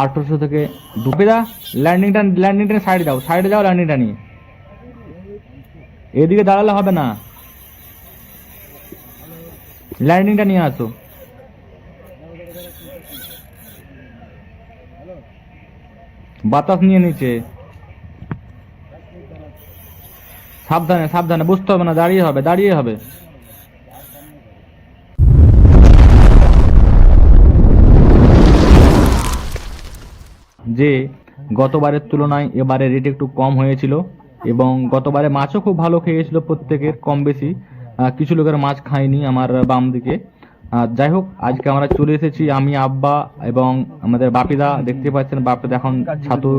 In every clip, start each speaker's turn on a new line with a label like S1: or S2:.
S1: আঠারোশো থেকে দুপেদা ল্যান্ডিংটা ল্যান্ডিংটা সাইডে যাও সাইডে যাও ল্যান্ডিংটা নিয়ে এদিকে দাঁড়ালে হবে না। ল্যান্ডিংটা নিয়ে আসো। বাতাস নিয়ে নিচে। সাবধানে সাবধানে, বুঝতে হবে না, দাঁড়িয়ে হবে দাঁড়িয়ে হবে। যে গতবারের তুলনায় এবারে রেট একটু কম হয়েছিল এবং গতবারে মাছও খুব ভালো খেয়েছিল প্রত্যেকের কম বেশি। কিছু লোকের মাছ খায়নি আমার বাম দিকে। যাই হোক, আজকে আমরা চলে এসেছি আমি, আব্বা এবং আমাদের বাপিদা। দেখতে পাচ্ছেন, বাপিদা এখন ছাতু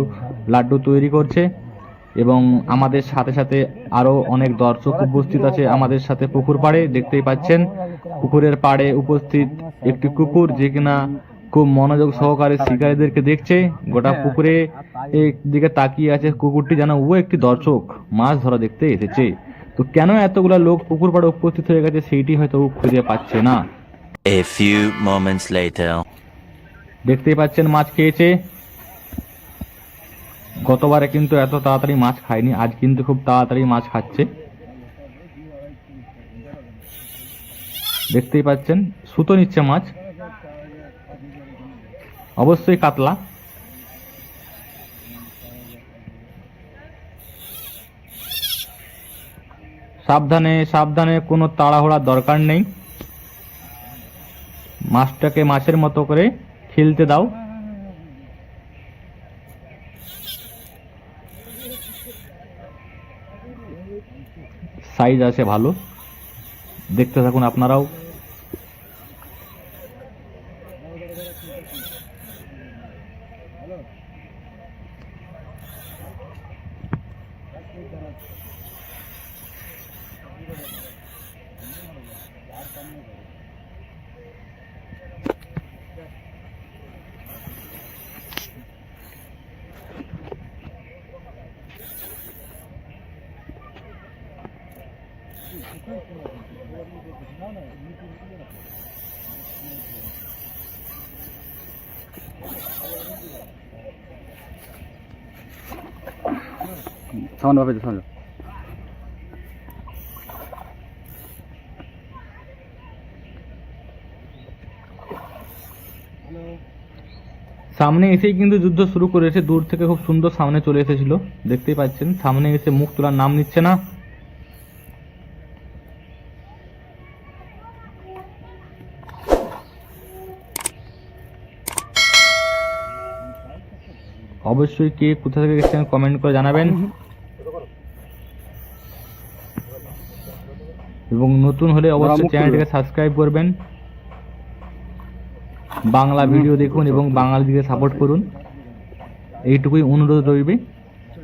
S1: লাড্ডু তৈরি করছে এবং আমাদের সাথে সাথে আরও অনেক দর্শক উপস্থিত আছে আমাদের সাথে পুকুর পাড়ে। দেখতেই পাচ্ছেন, পুকুরের পাড়ে উপস্থিত একটি কুকুর যে কিনা খুব মনোযোগ সহকারে শিকারীদেরকে দেখছে। গোটা পুকুরে দিকে তাকিয়ে আছে কুকুরটি যেন ও একটি দর্শক। মাছ ধরা দেখতে এসেছে। তো কেন এতগুলা লোক পুকুর পাড়ে উপস্থিত হয়ে গেছে সেইটি হয়তো ও খুঁজে পাচ্ছে না।
S2: A few moments later.
S1: দেখতেই পাচ্ছেন মাছ খেয়েছে। গতবারে কিন্তু এত তাড়াতাড়ি মাছ খায়নি আজ কিন্তু খুব তাড়াতাড়ি মাছ খাচ্ছে। দেখতেই পাচ্ছেন সুতো নিচ্ছে মাছ। অবশ্যই কাতলা। সাবধানে সাবধানে কোনো তাড়াহুড়ার দরকার নেই। মাছটাকে মাছের মতো করে খেলতে দাও। সাইজ আছে ভালো। দেখতে থাকুন আপনারাও।
S3: No, no, you can do it. ভাবে সামনে
S1: সামনে এসেই কিন্তু যুদ্ধ শুরু করেছে, দূর থেকে খুব সুন্দর সামনে চলে এসেছিল, দেখতেই পাচ্ছেন। সামনে এসে মুখ তোলার নাম নিচ্ছে না। অবশ্যই কে কোথা থেকে গেছেন কমেন্ট করে জানাবেন। এবং নতুন হলে অবশ্যই। চ্যানেলটিকে সাবস্ক্রাইব করবেন। বাংলা ভিডিও দেখুন এবং বাঙালি দিকে সাপোর্ট করুন। এইটুকুই অনুরোধ রইবে।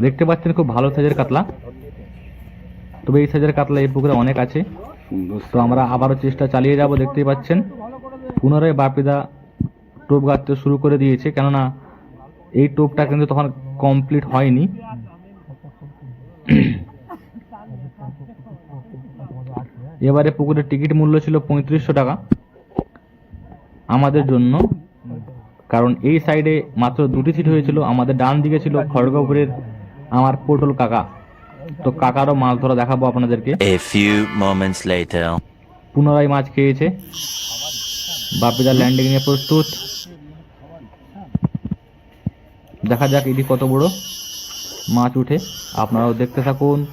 S1: দেখতে পাচ্ছেন খুব ভালো সাইজের কাতলা। তবে এই সাইজের কাতলা এই পুকুরে অনেক আছে। তো আমরা আবারও চেষ্টা চালিয়ে যাব দেখতেই পাচ্ছেন। পুনরায় বাপিদা টোপ গাঁথতে শুরু করে দিয়েছে কেননা এই টোপটা কিন্তু তখন কমপ্লিট হয়নি। এবারে পুকুরের টিকিট মূল্য ছিল পঁয়ত্রিশশো টাকা আমাদের জন্য। কারণ এই সাইডে মাত্র দুটি সিট হয়েছিল। আমাদের ডান দিকে ছিল খড়গপুরের আমার পটল কাকা। তো কাকারও মাছ ধরা দেখাবো আপনাদেরকে।
S2: Later.
S1: পুনরায় মাছ খেয়েছে। বাপিদার ল্যান্ডিং এ প্রস্তুত। দেখা যাক এটি কত বড়। মাছ উঠে। আপনারাও দেখতে থাকুন।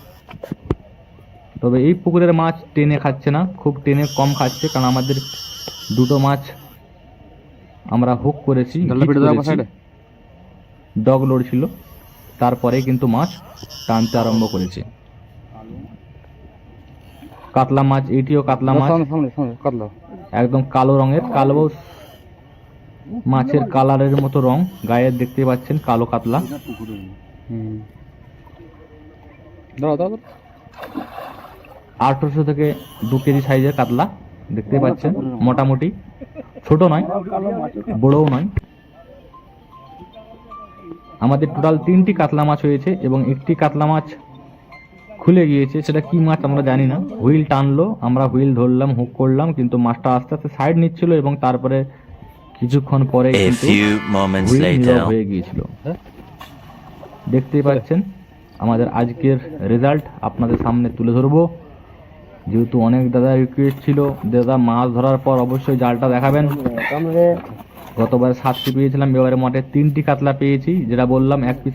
S1: তবে এই পুকুরের মাছ টেনে খাচ্ছে না খুব টেনে কম খাচ্ছে কারণ আমাদের দুটো মাছ আমরা হুক করেছি ডগ লড়ছিল তারপরে কিন্তু মাছ টানতে আরম্ভ করেছে। কাতলা মাছ এটিও কাতলা মাছ। একদম কালো রঙের কালো মাছের কালারের মতো রং গায়ের দেখতে পাচ্ছেন কালো কাতলা।
S3: হুম।
S1: আঠারোশো থেকে দু কেজি সাইজের কাতলা দেখতে পাচ্ছেন মোটামুটি। ছোট নয় বড়ও নয়। আমাদের টোটাল তিনটি কাতলা মাছ হয়েছে এবং একটি কাতলা মাছ খুলে গিয়েছে। সেটা কি মাছ আমরা জানি না। হুইল টানলো আমরা হুইল ধরলাম হুক করলাম কিন্তু মাছটা আস্তে আস্তে সাইড নিচ্ছিল এবং তারপরে কিছুক্ষণ পরে কিন্তু. হয়ে গিয়েছিল। দেখতেই পাচ্ছেন আমাদের আজকের রেজাল্ট আপনাদের সামনে তুলে ধরবো। যেহেতু অনেক দাদা রিকোয়েস্ট ছিল দাদা মাছ ধরার পর অবশ্যই জালটা দেখাবেন। গতবার সাতটি পেয়েছিলাম এবারে মাঠে তিনটি কাতলা পেয়েছি যেটা বললাম এক পিস